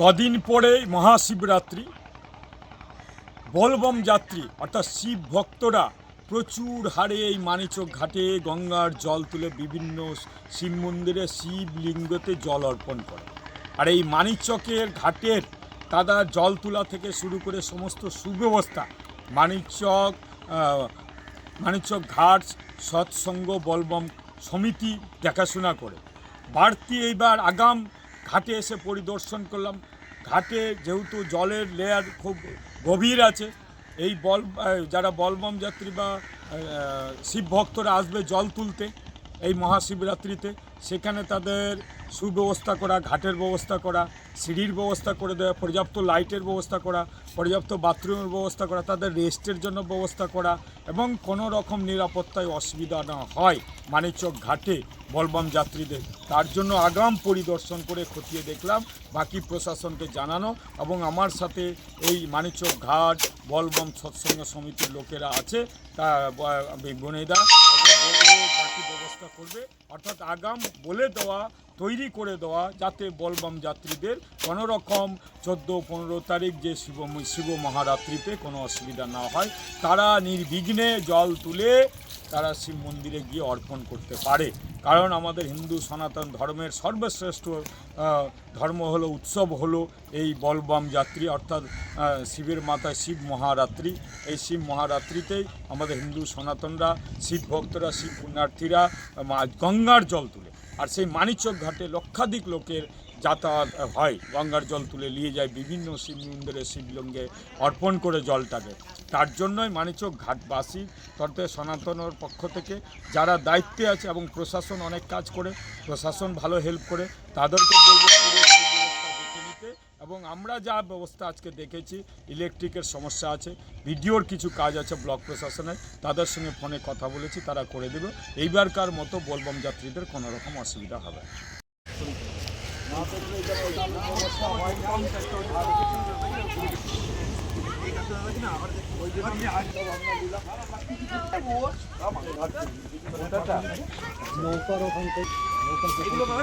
কদিন পরে মহাশিবরাত্রি, বলবম যাত্রী, অর্থাৎ শিব ভক্তরা প্রচুর হারে এই মানিচক ঘাটে গঙ্গার জল তুলে বিভিন্ন শিব মন্দিরে শিবলিঙ্গতে জল অর্পণ করে। আর এই মানিচকের ঘাটের তারা জল তোলা থেকে শুরু করে সমস্ত সুব্যবস্থা মানিকচক মানিকচক ঘাট, সৎসঙ্গ, বলবম সমিতি দেখাশোনা করে। বাড়তি এইবার আগাম ঘাটে এসে পরিদর্শন করলাম। ঘাটে যেহেতু জলের লেয়ার খুব গভীর আছে, এই বল যারা বলবম যাত্রী বা শিব ভক্তরা আসবে জল তুলতে, এই মহাশিবরাত্রিতে, সেখানে তাদের সুব্যবস্থা করা, ঘাটের ব্যবস্থা করা সিঁড়ির ব্যবস্থা করে দেওয়া, পর্যাপ্ত লাইটের ব্যবস্থা করা, পর্যাপ্ত বাথরুমের ব্যবস্থা করা, তাদের রেস্টের জন্য ব্যবস্থা করা এবং কোনো রকম নিরাপত্তায় অসুবিধা না হয় মানিকচক ঘাটে বলবম যাত্রীদের। তার জন্য আগাম পরিদর্শন করে খতিয়ে দেখলাম, বাকি প্রশাসনকে জানানো এবং আমার সাথে এই মানিকচক ঘাট বলবম সৎসঙ্গ সমিতির লোকেরা আছে, তা বনেদা ব্যবস্থা করবে। অর্থাৎ আগাম বলে দেওয়া, তৈরি করে দেওয়া যাতে বলবম যাত্রীদের কোনো রকম চোদ্দ পনেরো তারিখ যে শিব শিব মহারাত্রিতে কোনো অসুবিধা না হয়। তারা নির্বিঘ্নে জল তুলে তারা শিব মন্দিরে গিয়ে অর্পণ করতে পারে। কারণ আমাদের হিন্দু সনাতন ধর্মের সর্বশ্রেষ্ঠ ধর্ম হলো, উৎসব হলো এই বলবাম যাত্রী, অর্থাৎ শিবের মাথায় শিব মহারাত্রি। এই শিব মহারাত্রিতেই আমাদের হিন্দু সনাতনরা, শিব ভক্তরা, শিব পুণ্যার্থীরা গঙ্গার জল তুলে। আর সেই মানিচক ঘাটে লক্ষাধিক লোকের যাতায়াত হয়, গঙ্গার জল তুলে নিয়ে যায়, বিভিন্ন শিব মন্দিরে শিবলিঙ্গে অর্পণ করে জলটাকে। তার জন্যই মানিচক ঘাটবাসী তর্তে সনাতনের পক্ষ থেকে যারা দায়িত্বে আছে এবং প্রশাসন অনেক কাজ করে, প্রশাসন ভালো হেল্প করে, তাদেরকে বলব এবং আমরা যা ব্যবস্থা আজকে দেখেছি ইলেকট্রিকের সমস্যা আছে, ভিডিওর কিছু কাজ আছে ব্লক প্রশাসনের তাদের সঙ্গে ফোনে কথা বলেছি, তারা করে দেবে। এইবারকার মতো বলবম যাত্রীদের কোনো রকম অসুবিধা হবে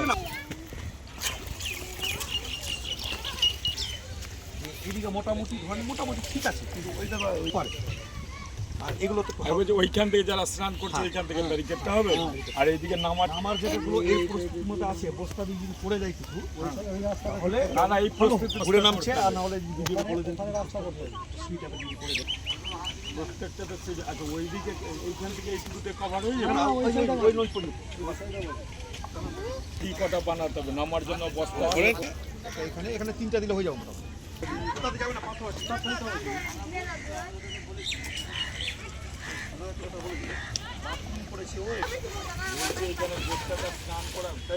না। এদিকে মোটামুটি ধরেন মোটামুটি ঠিক আছে কিন্তু ওইটা ওই পারে আর এগুলো তো এবার যে ওইখান থেকে যারা স্নান করছে ওইখান থেকে ব্যারিকেডটা হবে। আর এইদিকে নামার আমার যেগুলো এই মধ্যে আছে বস্তা দিয়ে যদি পড়ে যায় কিছু তাহলে না না এই পরিস্থিতি ঘুরে নামছে আর না হলে যদি পড়ে যায়। প্রত্যেকটা তো আচ্ছা ওইদিকে এইখান থেকে এইটুকুতে কভার হয়ে যাবে? না, ওই কি কটা বানাতে হবে? নামার জন্য বস্তা? এখানে এখানে তিনটা দিলে হয়ে যাবে মোটামুটি। স্নান করা তাই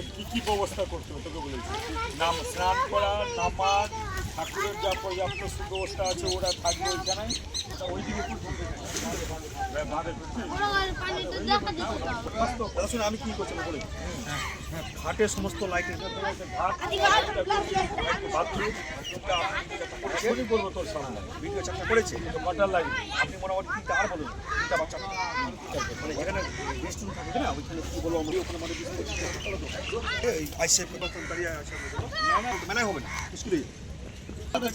কি কি ব্যবস্থা করতে হবে তোকে বলেছি নাম স্নান করা নামাজ ঠাকুরের যা পর্যাপ্ত সুব্যবস্থা আছে, ওরা থাকবে ওইখানে করছে? শুনে আমি কি করছিলাম বলে? ঘাটের সমস্ত লাইটের বাথরুম করব তোর সামনে ভিডিও চাপটা করেছে বাটার লাগবে আপনি মোটামুটি তিনটা আর বলুন? তিনটা বাচ্চা মানে যেখানে রেস্ট থাকে, না, ওইখানে কি বলব আমরা, ওখানে এই আইসিএফ দাঁড়িয়ে মানে হবে না স্কুলে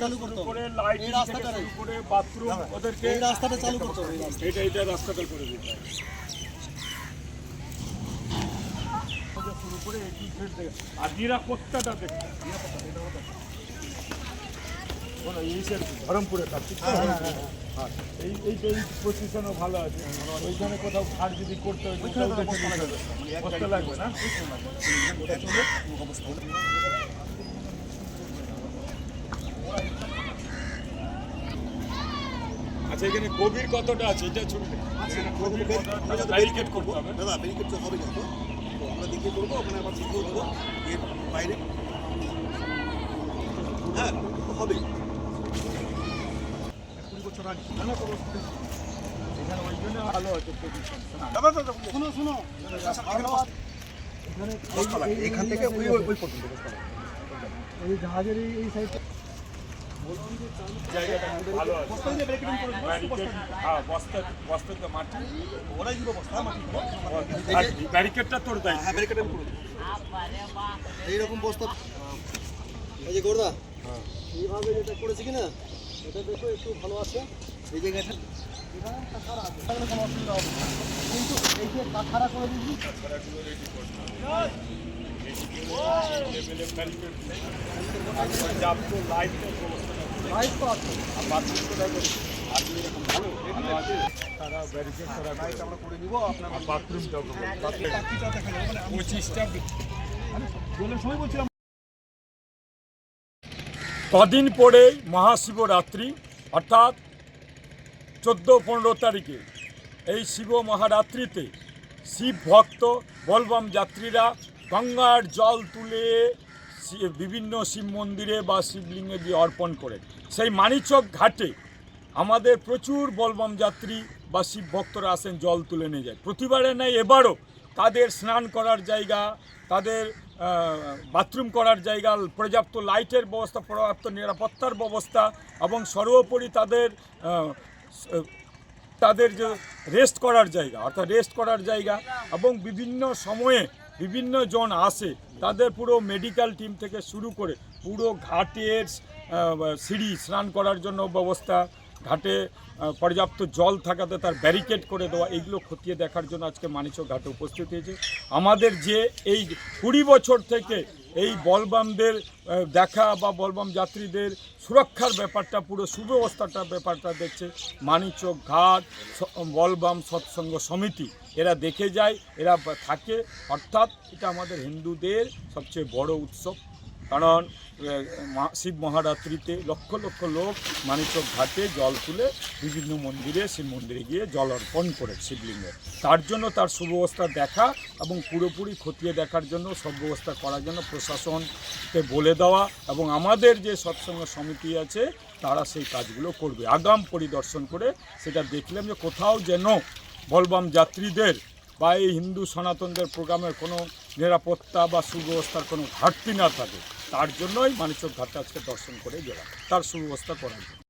চালু করতে করে লাইট থেকে শুরু করে বাথরুম ওদেরকে এই রাস্তাটা চালু করতে হবে। এটা এটা রাস্তাটা করে দিতে হবে শুরু করে এই feet আর নিরাপত্তাটা হবে, নিরাপত্তা, এটা ব্যাপার। শোনো, এই ধরমপুরে কাজ হ্যাঁ, এই এই এই পজিশনও ভালো আছে। ওইখানে কোথাও খাট যদি করতে হয় দেখে হবে। লাগবে না ওটা চলে আচ্ছা এখানে গভীর কতটা আছে? এটা ছবি ব্যারিকেড হবে। দাদা ব্যারিকেড তো হবে যত তো আমরা দেখে করব ওখানে আবার করে দেবো এর বাইরে। হ্যাঁ তো হবে কুড়ি বছর আগে। না করো এখানে ওই জন্য ভালো আছে দাদা দাদা শুনো শুনো। এখান থেকে ওই ওই এই পর্যন্ত বসতে হবে। জায়গাটা ভালো আছে। দিয়ে ব্যারিকেডিং ব্যারিকেড হ্যাঁ বস্তা বস্তাতে মাটি। ওরাই দিব বস্তা মাটি। ব্যারিকেডটা তোর দায়িত্ব। হ্যাঁ ব্যারিকেডিং করে এইরকম বস্তা এই যে গোরদা এইভাবে যেটা করেছে কিনা এটা দেখো একটু ভালো আছে। এই জায়গাটা কিন্তু এই যে কাঁথারা করে দিয়েছি লাইট তো আছে কদিন পরে মহাশিবরাত্রি, অর্থাৎ চোদ্দ পনেরো তারিখে এই শিব মহারাত্রিতে শিব ভক্ত বলবাম যাত্রীরা গঙ্গার জল তুলে বিভিন্ন শিব মন্দিরে বা শিবলিঙ্গে দিয়ে অর্পণ করে সেই মানিচক ঘাটে আমাদের প্রচুর বলবম যাত্রী বা শিব ভক্তরা আসেন, জল তুলে নিয়ে যায়। প্রতিবারে নেয়, এবারও তাদের স্নান করার জায়গা, তাদের বাথরুম করার জায়গা, পর্যাপ্ত লাইটের ব্যবস্থা, পর্যাপ্ত নিরাপত্তার ব্যবস্থা এবং সর্বোপরি তাদের তাদের যে রেস্ট করার জায়গা, অর্থাৎ রেস্ট করার জায়গা এবং বিভিন্ন সময়ে বিভিন্ন জন আসে, তাদের পুরো মেডিকেল টিম থেকে শুরু করে পুরো ঘাটের সিঁড়ি স্নান করার জন্য ব্যবস্থা, ঘাটে পর্যাপ্ত জল থাকাতে তার ব্যারিকেড করে দেওয়া, এইগুলো খতিয়ে দেখার জন্য আজকে মানিচক ঘাটে উপস্থিত হয়েছে। আমাদের যে এই কুড়ি বছর থেকে এই বলবামদের দেখা বা বলবাম যাত্রীদের সুরক্ষার ব্যাপারটা, পুরো সুব্যবস্থাটা ব্যাপারটা দেখছে। মানিচক ঘাট বলবাম সৎসঙ্গ সমিতি, এরা দেখে যায়, এরা থাকে। অর্থাৎ এটা আমাদের হিন্দুদের সবচেয়ে বড় উৎসব। কারণ শিব মহারাত্রিতে লক্ষ লক্ষ লোক মানিচক ঘাটে জল তুলে বিভিন্ন মন্দিরে, শিব মন্দিরে গিয়ে জল অর্পণ করে শিবলিঙ্গে তার জন্য তার সুব্যবস্থা দেখা এবং পুরোপুরি খতিয়ে দেখার জন্য সব ব্যবস্থা করার জন্য প্রশাসনকে বলে দেওয়া এবং আমাদের যে সৎসঙ্গ সমিতি আছে, তারা সেই কাজগুলো করবে। আগাম পরিদর্শন করে সেটা দেখলাম যে কোথাও যেন বলবাম যাত্রীদের বা এই হিন্দু সনাতনদের প্রোগ্রামের কোনো নিরাপত্তা বা সুব্যবস্থার কোনো ঘাটতি না থাকে। তার জন্যই মানিচক ঘাটটা আজকে দর্শন করে গেলাম। তার সুব্যবস্থা করার জন্য।